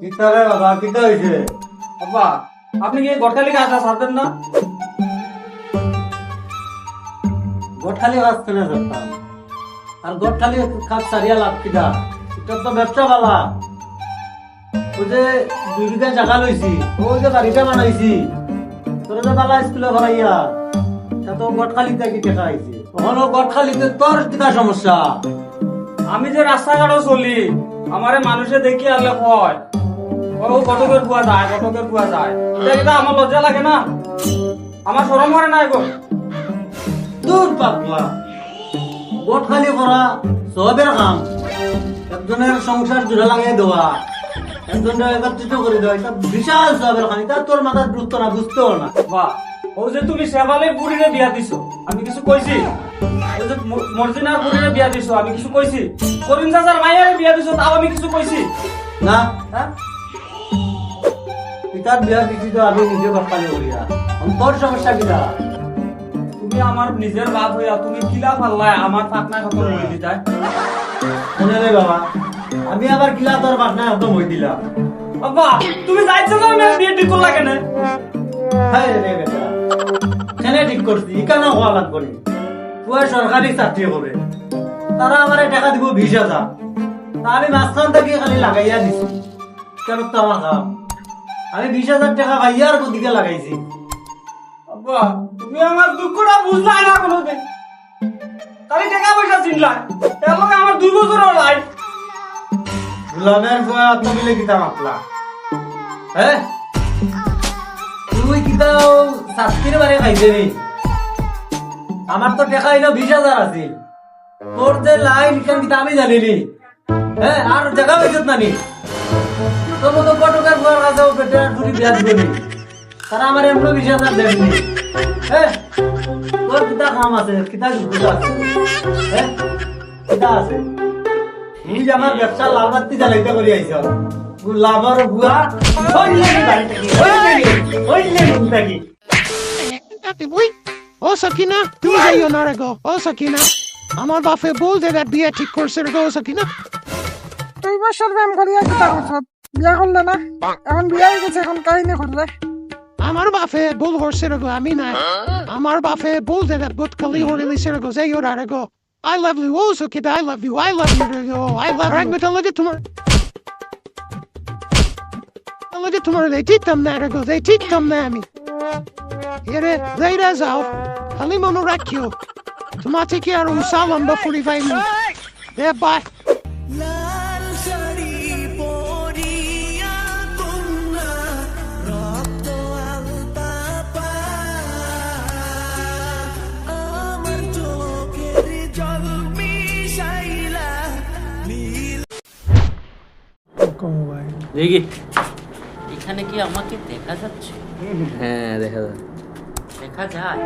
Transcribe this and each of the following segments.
কিতা রে। বাবা কিতা হইছে আব্বা আপনি কি গটকালি কাজটা ছাড়বেন না গোঠালি আসতে না ধরতাম আর কাজ সারিয়া লাভ কিটা এটা তো ব্যবসা বালা ওই যে দুই বিঘা জায়গা লইছি ওই যে বাড়িটা বানাইছি তোর যে স্কুলে ভরাইয়া তা তো কি দেখা ওখানে গটখালিতে তোর কিতা সমস্যা? আমি যে রাস্তাঘাটও চলি আমারে মানুষে দেখি আলে কয় ও কটকের বুয়া যায় কটকের বুয়া যায়। এটা আমার লজ্জা লাগে না? আমার সরম করে নাই গো। দূর পাগলা গটখালি করা সবের কাম একজনের সংসার জোড়া লাগাই দেওয়া। একজনের একত্রিত করে দেওয়া এটা বিশাল সবের কাম এটা তোর মাথায় ঢুকতো না বুঝতেও না। বা ও যে তুমি শেফালে বুড়িরে বিয়া দিছো আমি কিছু কইছি? ও যে মর্জিনার বুড়িরে বিয়া দিছো আমি কিছু কইছি? করিম চাচার মাইয়ারে বিয়া দিছো তাও আমি কিছু কইছি? না। হ্যাঁ? পিতার বিয়া দিছি তো আমি নিজে গটখালি করিয়া। তোর সমস্যা কিটা তুমি আমার নিজের বাপ হইয়া তুমি কিলা ফাল্লাই আমার পাটনা খতম রে বাবা। আমি আবার কিলা তোর পাটনা একদম হই দিলাম। বাবা তুমি যাইছো না? মেয়ে বিয়ে ঠিক করলা কেন? হাই রে বেটা। কেনে ঠিক করছি? ইকানো হওয়া লাগবো নি? তুই সরকারি চাকরি করে তারা আমারে টাকা দিব বিশ হাজার তা আমি মাঝখান থেকে খালি লাগাইয়া দিছি। কেন তো আমার কাম আমি বিশ হাজার টাকা ভাইয়ার দিকে লাগাইছি। বাবা তুমি আমার দুঃখটা বুঝলাই না কোনোদিন খালি টাকা পয়সা চিনলাই এর আমার দুই বছরের লাইফ গুলামের ফুয়া তুমিলে কিতা মাতলা। হ্যাঁ তুই কিতাও চাকরির বারে খাইছে নি? আমার তো টাকা এলো বিশ হাজার আছিল। তোর যে লাইন কেন কিতা আমি জানিনি। হ্যাঁ আর জায়গা হয়েছে নানি তোর মতো কটকের বুয়ার কাছেও পেটে টুরি বিয়া দিবনি তারা আমার এমন বিশ হাজার দেননি হ্যাঁ তোর কিতা কাম আছে কিতা আছে। হ্যাঁ কিতা আছে। তুই আমার ব্যবসা লাল বাতি জ্বালাইতে করি আইছ লাভর নি নি নি boy. ও সকিনা তুমি যাইও না রে গো। ও সকিনা আমার বাপে বল দে বিয়ে ঠিক করছে রে গো সকিনা। দুই বছর প্রেম করিয়া কি তার কথা বিয়া করলে না? এখন বিয়া হয়ে গেছে এখন কাহিনী করলে? আমার বাপে বল হরছে রে গো আমি নাই আমার বাপে বল দে বুট কালি হরে লিছে রে গো যাইও না রে গো। I love you oh, also, kid. I love you. I love you. Oh, I love Alright, but look at tomorrow. I'll look at tomorrow. They teach them that. Go. They teach them that. Here, they does out. Halimo no rakyo. Tomate kiaru salam before they find me. Bye. দেখি। এখানে কি আমাকে দেখা যাচ্ছে? হ্যাঁ দেখা যায়। দেখা যায়?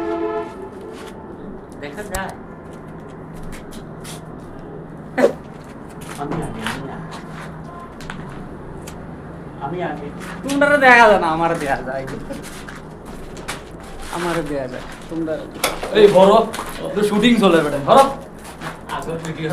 দেখা যায়? আমি আগে আমি আগে। তোমরা দেখা যায় না আমার দেখা যায়। আমার দেখা যায় তোমরা এই বড় শুটিং চলে বেটা ধরো। আগের ভিডিও